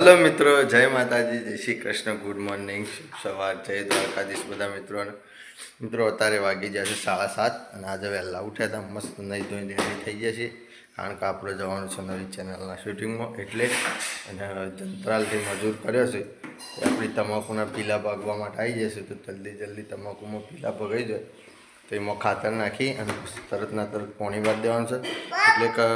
Hello મિત્રો, જય માતાજી, જય શ્રી કૃષ્ણ, ગુડ મોર્નિંગ સવાર, જય દ્વારકાધીશ બધા મિત્રોને. મિત્રો, અત્યારે વાગી ગયા છે સાડા સાત અને આજે વહેલા ઉઠ્યા હતા, મસ્ત નહીં ધોઈને રેડી થઈ ગયા છે કારણ કે આપણે જવાનું છે નવી ચેનલના શૂટિંગમાં, એટલે અને જંતરાલથી મજૂર કર્યો છે. એ આપણી તમાકુના પીલા ભાગવા માટે આવી જશે, તો જલ્દી જલ્દી તમાકુમાં પીલા ભગાઈ જાય તો એમાં ખાતર નાખી અને તરતના તરત પોણી વાર દેવાનું છે. એટલે કે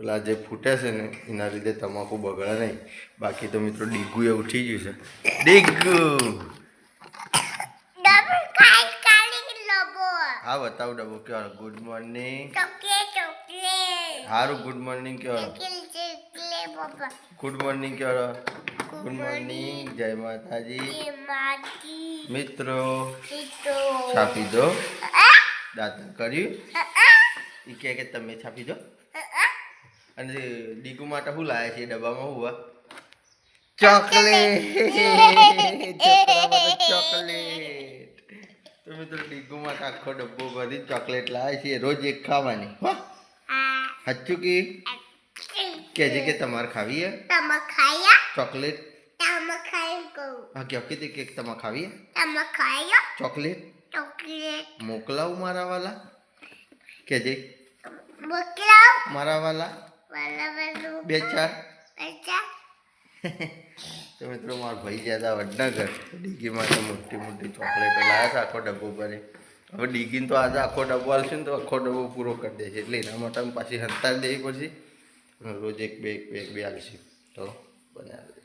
પેલા જે ફૂટે છે ને એના લીધે તમાકુ બગડે નહીં. બાકી તો મિત્રો ડીગુ એ ઉઠી ગયું છે. ડીગુ! હા બતાવું ડબો કહેવાનો. ગુડ મોર્નિંગ સારું ગુડ મોર્નિંગ કહેવાનો. કિલ ગુડ મોર્નિંગ કહેવાનો. ગુડ મોર્નિંગ જય માતાજી. મિત્રો છાપી દો. દાદા કર્યું? એ કે તમે છાપી દો. અને ડીગુ માટે શું લાયા છે ડબ્બામાં હુવા ચોકલેટ. ચોકલેટ. તો મિત્રો ડીગુ માટે આખો ડબ્બો ભરી ચોકલેટ લાવે છે રોજ એક ખાવાની. સાચું કે? કહેજે કે તમારે ખાવી હે તમ ખાયા? ચોકલેટ? તમ ખાઈ ગો હા કે તે કેક તમારે ખાવી હે તમ ખાયા? ચોકલેટ? ચોકલેટ. મોકલાવું મારા વાલા. કહેજે મોકલાવ. મારા વાલા. બે ચાર. તો મિત્રો મારા ભાઈ જ્યાં વડનગર. ડીગી માટે મોટી મોટી ચોકલેટો લાવ્યા છે આખો ડબ્બો ભરે. હવે ડીગીને તો આજે આખો ડબ્બો આવશે ને તો આખો ડબ્બો પૂરો કરી દેશે. એટલે એના માટે પાછી હંતાર દેવી પડશે રોજ એક બે એક બે એક બે આવશે તો બનાવી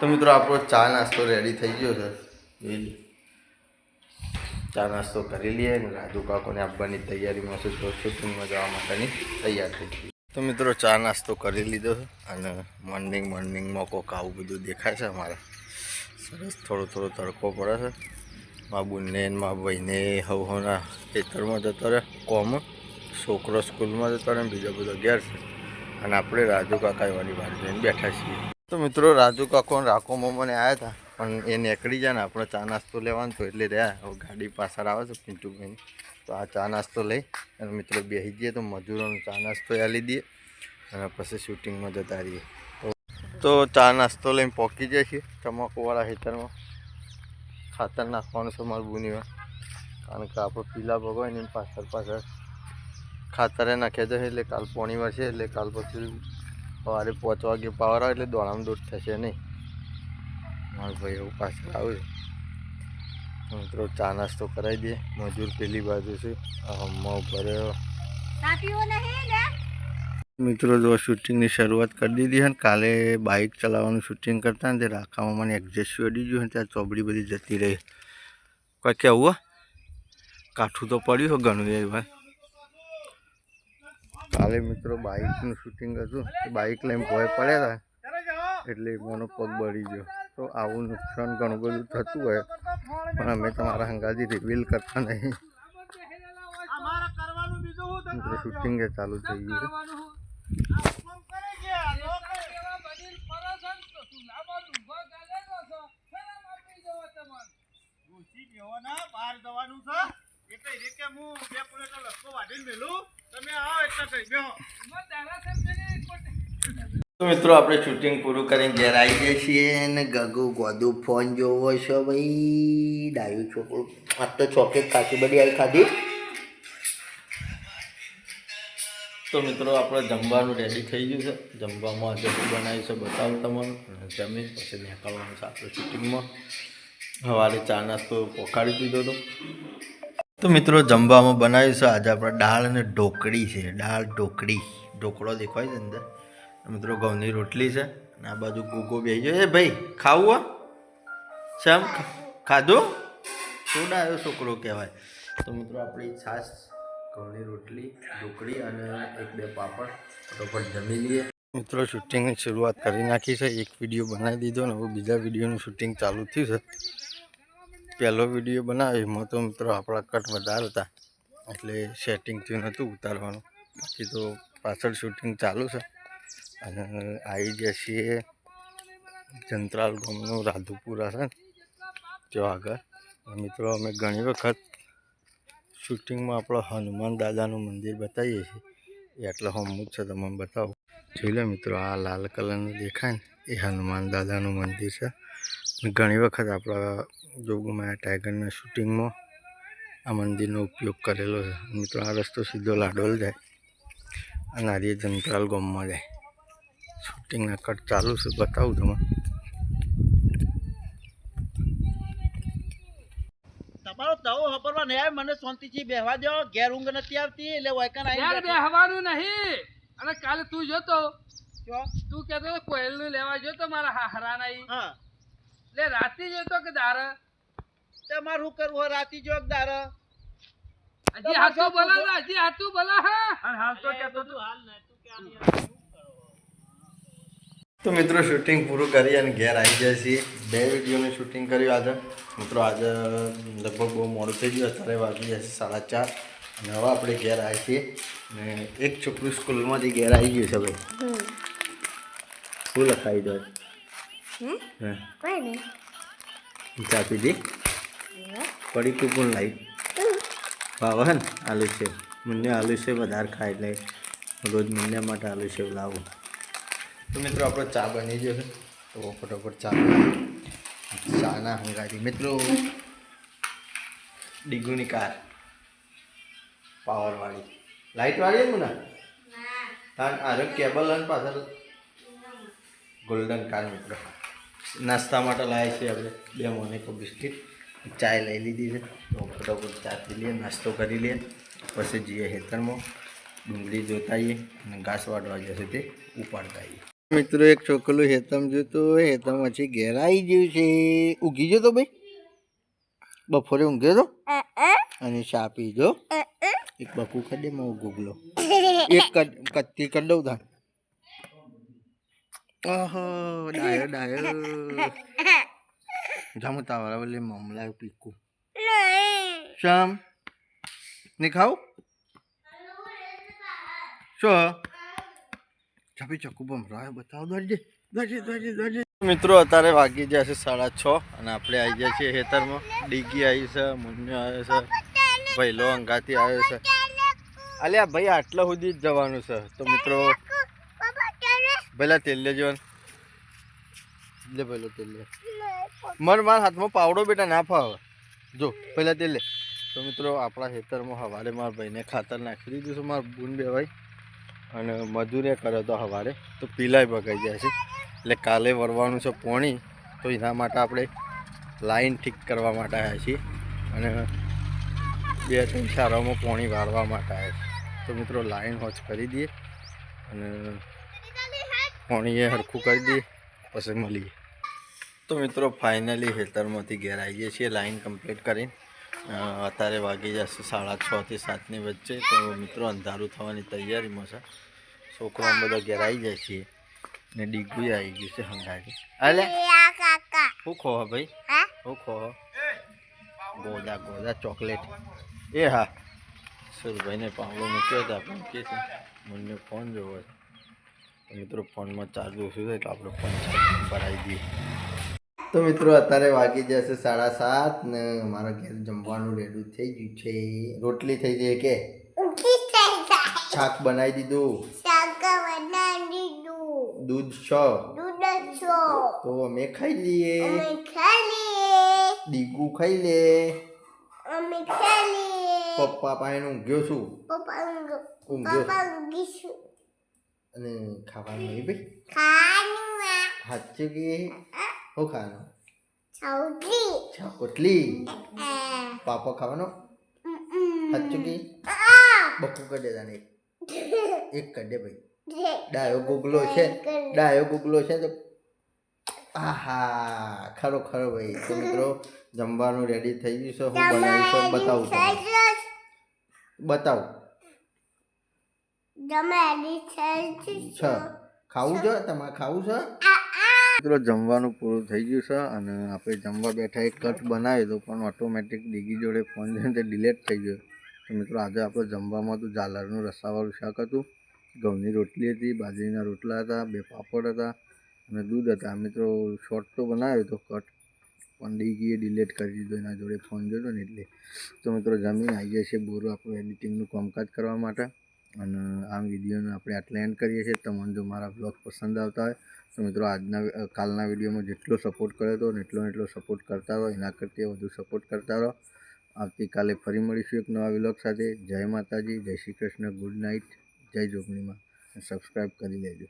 તો મિત્રો આપણો ચા નાસ્તો રેડી થઈ ગયો છે. ચા નાસ્તો કરી લઈએ અને રાજુ કાકોને આપવાની તૈયારીમાં છે તો શૂટિંગમાં જવા માટેની તૈયાર થઈ ગઈ. તો મિત્રો, ચા નાસ્તો કરી લીધો અને મોર્નિંગ મોર્નિંગમાં કોક આવું બધું દેખાય છે અમારે. સરસ, થોડો થોડો તડકો પડે છે. મા બુનને મા ભાઈને હવ હવના ખેતરમાં જતો રહે કોમ. છોકરો સ્કૂલમાં જતો રહે બીજો બધો ઘેર છે. અને આપણે રાજુ કાકા એવાની વાત જોઈને બેઠા છીએ. તો મિત્રો, રાજુ કાકો અને રાકો મને આવ્યા હતા પણ એ નીકળી જાય ને, આપણે ચા નાસ્તો લેવાનો તો એટલે રહ્યા. ગાડી પાછળ આવે છે પિન્ટુભાઈ. તો આ ચા નાસ્તો લઈ અને મિત્રો બેસી જઈએ તો મજૂરોનો ચા નાસ્તો આલી દઈએ અને પછી શૂટિંગમાં જતા રહીએ. તો ચા નાસ્તો લઈને પહોંચી જાય છે તમાકુવાળા ખેતરમાં. ખાતર નાખવાનું છે મારું બુનીમાં. કારણ કે આપણે પીલા ભગવાય ને પાછળ પાછળ ખાતરે નાખ્યા છે એટલે કાલ પોણી છે એટલે કાલ પછી સવારે પાંચ વાગે પાવર આવે એટલે દોડામ દોડ થશે નહીં. મારો ભાઈ એવું પાછળ આવે છે. મિત્રો ચા નાસ્તો કરાવી દે. મજૂર પેલી બાજુ છે. નહીં ને મિત્રો જો શૂટિંગની શરૂઆત કરી દીધી અને કાલે બાઇક ચલાવવાનું શૂટિંગ કરતા ને તે રાખામાં મને એડજસ્ટ અડી ગયું ને ત્યાં ચોબડી બધી જતી રહી. કોઈ કેવું? કાઠું તો પડ્યું હોય ઘણું એ ભાઈ. કાલે મિત્રો બાઇકનું શૂટિંગ હતું. બાઇક લઈને ભોય પડ્યા હતા. એટલે મને પગ બળી ગયો. તો આવું નુકસાન ઘણું બધું થતું હોય. પણ અમે તમારા હંગાજી રિવીલ કરતા નહીં. શૂટિંગ ચાલુ થઈ ગયું. એટલે કે હું બે પ્લેટો લસકો વાઢીને મેલું તમે આવો એટલે કહી બેહો તો મિત્રો, આપણે શૂટિંગ પૂરું કરીને ઘેર આવી જઈએ છીએ ને ગગુ ગોદુ ફોન જોવો છો ભાઈ. ડાયું છોકરું. આ તો ચોકલેટ ખાસી બધી આવી ખાધી? તો મિત્રો, આપણે જમવાનું રેડી થઈ ગયું છે. જમવામાં આજે બનાવ્યું છે બતાવું તમારું અને જમીન પછી નીકળવાનું છે આપણે શૂટિંગમાં સવારે ચા નાસ્તો પોખાડી દીધો હતો તો મિત્રો, જમવામાં બનાવ્યું છે આજે આપણે દાળ અને ઢોકળી છે. દાળ, ઢોકળી. ઢોકળો દેખાય છે અંદર? મિત્રો, ઘઉંની રોટલી છે અને આ બાજુ ગોગો બેસી ગયો. એ ભાઈ, ખાવું શેમ? ખાધું? શું આવ્યો છોકરો કહેવાય. તો મિત્રો, આપણી છાશ, ઘઉંની રોટલી, ઢોકળી અને એક બે પાપડ ફટોફટ જમી લઈએ. મિત્રો શૂટિંગની શરૂઆત કરી નાખી છે. એક વીડિયો બનાવી દીધો ને, હવે બીજા વિડીયોનું શૂટિંગ ચાલુ થયું છે. પહેલો વીડિયો બનાવ્યો. એમાં તો મિત્રો, આપણા કટ વધારે હતા. એટલે સેટિંગ થયું નહોતું ઉતારવાનું. બાકી તો પાછળ શૂટિંગ ચાલુ છે. અને આવી ગયા છીએ, જંત્રાલ ગામનું રાધુપુરા છે ત્યાં આગળ. મિત્રો, અમે ઘણી વખત શૂટિંગમાં આપણો હનુમાન દાદાનું મંદિર બતાવીએ છીએ. એટલે હમું છે, તમને બતાવો. જોઈ લો મિત્રો, આ લાલ કલરનું દેખાય ને, એ હનુમાન દાદાનું મંદિર છે. ઘણી વખત આપણા જોગમાયા ટાઈગરના શૂટિંગમાં આ મંદિરનો ઉપયોગ કરેલો છે. મિત્રો, આ રસ્તો સીધો લાડોલ જાય અને આર્ય જંત્રાલ ગામમાં જાય. શૂટિંગના કટ ચાલુ છે બતાવું તમે તમારો તવો મને શાંતિથી બેહવા દો. ઘેર ઊંઘ નથી આવતી એટલે વાયકન આવી નહીં. અને કાલે તું જોતો. જો. તું કહેતો કોયલનું લેવા જોતો મારા હાહરા નહીં. હા. લે રાતે જોતો કે દાર? તમારે શું કરવું હોય રાતી જોગ દાર? હજી હાથું બોલા હજી હાથું બોલા હા. અને હાલ તો કહેતો તું હાલ ના તું કે તો મિત્રો શૂટિંગ પૂરું કરી અને ઘેર આવી જાય છીએ. બે વિડીયોનું શૂટિંગ કર્યું આજે. મિત્રો આજે લગભગ બહુ મોડું થઈ ગયું. અત્યારે વાગી જશે સાડા ચાર. અને હવે આપણે ઘેર આવી છીએ. ને એક છોકરું સ્કૂલમાંથી ઘેર આવી ગયું છે ભાઈ. શું લખાવી દો. ચા પીધી પડી તું પણ લાવી ભાવ હે ને આલુ છે મને આલુ છે વધારે ખાય એટલે રોજ મને માટે આલુ છે લાવું. તો મિત્રો આપણો ચા બની ગયો છે તો ફટાફટ ચા બનાવીએ. ચાના હંગારી મિત્રો ડીગુની કાર પાવરવાળી લાઇટવાળી ને મુના તાન આરે કેબલ અને પાછળ ગોલ્ડન કાર મિત્રો નાસ્તા માટે લાવ્યા છીએ આપણે બે મોનેકો બિસ્કિટ ચાય લઈ લીધી છે તો ફટાફટ ચા પી લઈએ નાસ્તો કરી લઈએ પછી જઈએ ખેતરમાં ડુંગળી જોતા આવીએ અને ઘાસ વાટવા જશે તે ઉપાડતા આવીએ મિત્રો, એક છોકરું હેતમ જોતું હેતમ પછી ઘેર આવી ગયું છે. ઊંઘી ગયો તો ભાઈ? બપોરે ઊંઘ્યો તો? અને ચા પીજો એક બકુ કરી દે હું ગુગલો. એક કત્તી કરી દઉં તાર. ઓહો, ડાયો ડાયો. જામું તાવરા બોલે મમલા પીકું. શામ? ને ખાવ? શું? ચાપી ચક્કુ રાહ બતાવો. દરજે દરજે દરજે દરજે. મિત્રો, અત્યારે વાગી ગયા છે સાડા છ અને આપણે આવી ગયા છીએ ખેતરમાં. ડીગી આવી છે, મુન્યો આવ્યો છે, ભૈલો અંગાથી આવ્યો છે. અલ્યા ભાઈ, આટલા સુધી જ જવાનું છે. તો મિત્રો પહેલાં તેલ લેજો. લે પહેલો તેલ લે. મર મારા હાથમાં પાવડો બેટા ના ફાવે. જો પહેલાં તેલ લે. તો મિત્રો, આપણા ખેતરમાં હવારે મારા ભાઈને ખાતર નાખી દીધું છે, મારા બૂન બે ભાઈ. અને મજૂરે કર્યો તો સવારે તો પીલાય બગાઈ જાય છે. એટલે કાલે વરવાનું છે પોણી, તો એના માટે આપણે લાઈન ઠીક કરવા માટે આવ્યા છીએ. અને બે ત્રણ ચારોમાં પોણી વાળવા માટે આવ્યા છે તો મિત્રો લાઈન હોચ કરી દઈએ અને પોણી એ હરખું કરી દઈએ, પછી મળીએ. તો મિત્રો ફાઇનલી હેતરમાંથી ઘેર આવીએ છીએ, લાઈન કમ્પ્લીટ કરીને. અત્યારે વાગી જશે સાડા છથી સાતની વચ્ચે. તો મિત્રો અંધારું થવાની તૈયારીમાં છે. છોકરા બધા ઘેર આવી જાય છીએ ને ડીગું આવી ગયું છે હંગારી. અલે શું ખો ભાઈ? શું ખો ગોદા ગોદા ચોકલેટ. એ હા. સુરભાઈને પાવડો મૂક્યો હતો આપણે કે છે મને ફોન જોવો છે. મિત્રો ફોનમાં ચાર્જ ઓછું થાય તો આપણે ફોન ચાર્જ ભરાઈ દઈએ તો મિત્રો અત્યારે વાગી જશે સાડા સાત ને મારા ઘેર જમવાનું રેડું થઈ ગયું છે. રોટલી થઈ ગઈ કે? શાક બનાવી દીધું. દીધું. છો. તો અમે ખાઈ લઈએ. અમે ખાઈ લે. પપ્પા પાસે ઊંઘ્યો છું. ઊંઘ્યો. અને ખાવાનું નહીં ભાઈ? ખાવાનું સાચું કે? શું ખાવાનું? સૌથી ચા પાપો ખાવાનો? ઉમ, સાચું કે આ. બકુ કરી દે તને એક. કરી દે ભાઈ. ડાયો ગુગલો છે. ડાયો ગુગલો છે તો આહા ખરો ખરો ભાઈ. તો મિત્રો જમવાનું રેડી થઈ ગયું છે. હું બનાવીશું બતાવું બતાવું. ખાવું છે? તમારે ખાવું છે? મિત્રો જમવાનું પૂરું થઈ ગયું છે અને આપણે જમવા બેઠા એક કટ બનાવ્યો તો પણ ઓટોમેટિક ડીગી જોડે ફોન છે તે ડિલેટ થઈ ગયો. તો મિત્રો, આજે આપણે જમવામાં તો ઝાલરનું રસાવાળું શાક હતું. ઘઉંની રોટલી હતી, બાજરીના રોટલા હતા, બે પાપડ હતા અને દૂધ હતા. મિત્રો શોર્ટ તો બનાવ્યો હતો કટ, પણ ડીગીએ ડિલેટ કરી દીધો, એના જોડે ફોન જોયો ને એટલે. તો મિત્રો, જમીન આવી જાય છે બોરો આપણું એડિટિંગનું કામકાજ કરવા માટે. અને આ વિડીયોને આપણે આટલે એન્ડ કરીએ છીએ. તમને જો મારા બ્લોગ પસંદ આવતા હોય, તો મિત્રો આજના કાલના વિડીયોમાં જેટલો સપોર્ટ કર્યો હતો એટલો એટલો સપોર્ટ કરતા રહો. એના કરતાં વધુ સપોર્ટ કરતા રહો. આવતીકાલે ફરી મળીશું એક નવા વિલોગ સાથે. જય માતાજી, જય શ્રી કૃષ્ણ ગુડ નાઇટ જય જોગણીમાં. સબસ્ક્રાઈબ કરી લેજો.